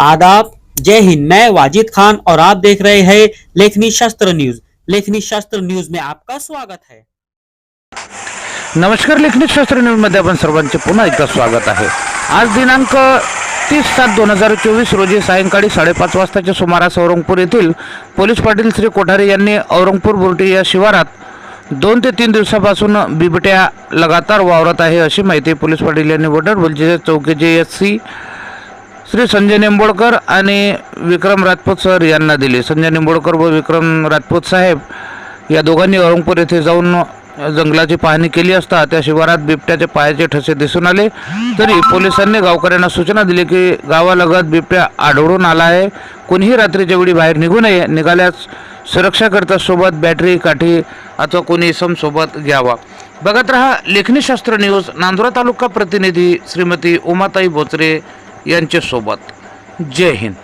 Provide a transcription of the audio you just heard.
आदाब। जय हिंद। मैं वाजिद खान और आप देख रहे हैं लेखनी शास्त्र न्यूज। लेखनी शास्त्र न्यूज में आपका स्वागत है। नमस्कार लेखनी शास्त्र न्यूजमध्ये आपण सर्वांचे पुन्हा एकदा स्वागत आहे. आज दिनांक तीस सात दोन हजार चोवीस रोजी सायंकाळी साडेपाच वाजताच्या सुमारास औरंगपूर येथील पोलीस पाटील श्री कोठारे यांनी औरंगपूर बुर्टी या शिवारात दोन ते तीन दिवसापासून बिबट्या लगातार वावरत आहे अशी माहिती पोलीस पाटील यांनी वडर बोलचे चौकीचे एस सी श्री संजय निंबोडकर आणि विक्रम राजपूत सर यांना दिली. संजय निंबोडकर व विक्रम राजपूत साहेब या दोघांनी औरंगपूर येथे जाऊन जंगलाची पाहणी केली असता त्या शिवारात बिबट्याचे पायाचे ठसे दिसून आले. तरी पोलिसांनी गावकऱ्यांना सूचना दिली की गावालगत बिबट्या आढळून आला आहे. कोणीही रात्रीच्या वेळी बाहेर निघू नये निघाल्यास सुरक्षाकरता सोबत बॅटरी काठी अथवा कोणी समसोबत घ्यावा. बघत रहा लेखनीशास्त्र न्यूज नांदुरा तालुका प्रतिनिधी श्रीमती उमाताई बोचरे यांच्यासोबत. जय हिंद.